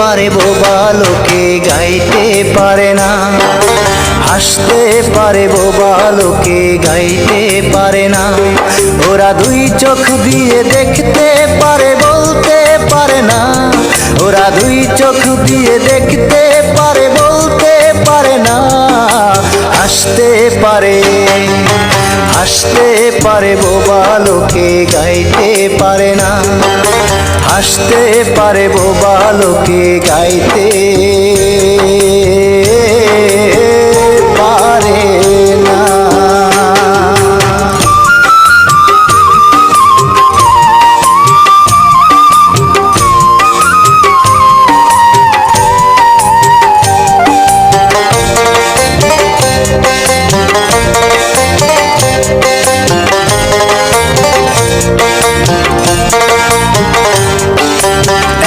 পারে বোবা, লোকে গাইতে পারে না। হাসতে পারে বোবা, লোকে গাইতে পারে না। ওরা দুই চোখ দিয়ে দেখতে পারে, বলতে পারে না। ওরা দুই চোখ দিয়ে দেখতে পারে, বলতে পারে না। হাসতে পারে, হাসতে পারে বোবা লোকে গাইতে পারে না। হাসতে পারে বোবা লোকে গাইতে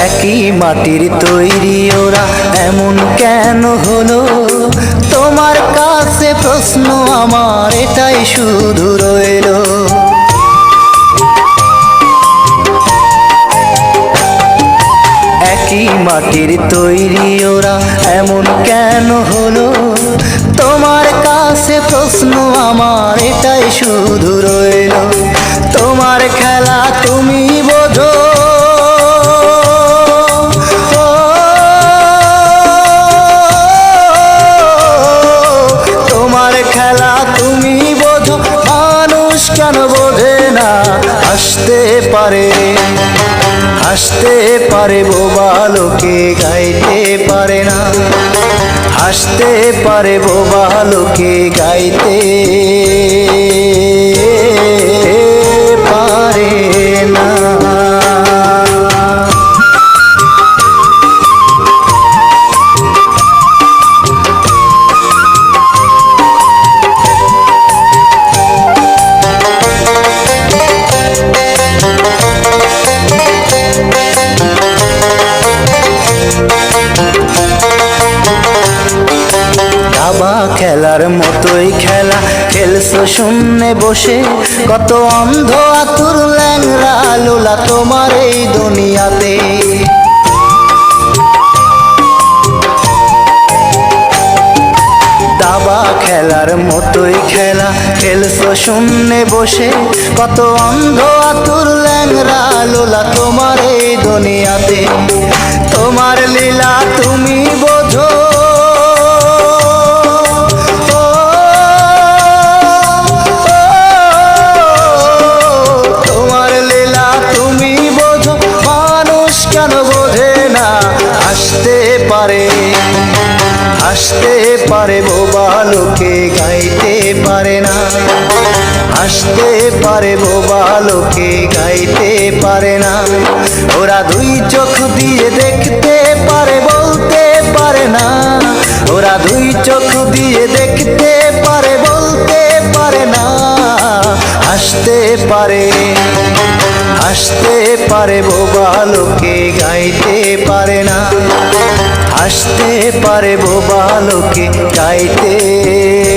একই মাটির তৈরি ওরা এমন কেন হলো? তোমার কাছে প্রশ্ন আমার এটাই শুধু রইল। একই মাটির তৈরি ওরা এমন কেন হলো? তোমার কাছে প্রশ্ন আমার এটাই শুধু রইল। তোমার খেলা তুমি বোঝো। পারে হাসতে পারে বোবা লোকে গাইতে পারে না। হাসতে পারে বোবা লোকে গাইতে দাবা খেলার মতোই খেলা। খেলছো শূন্যে বসে। কত অন্ধ আতুর ল্যাংরা লোলা তোমার এই দুনিয়াতে। দাবা খেলার মতোই খেলা। খেলছো শূন্যে বসে। কত অন্ধ আতুর পারে বোবা লোকে গাইতে পারে না। হাসতে পারে বোবা লোকে গাইতে পারে না। ওরা দুই চোখ দিয়ে দেখতে পারে, বলতে পারে না। ওরা দুই চোখ দিয়ে দেখতে পারে, বলতে পারে না। হাসতে পারে হাসতে পারে বোবা লোকে গাইতে পারে না। হাসতে পারে বোবা লোকে গাইতে।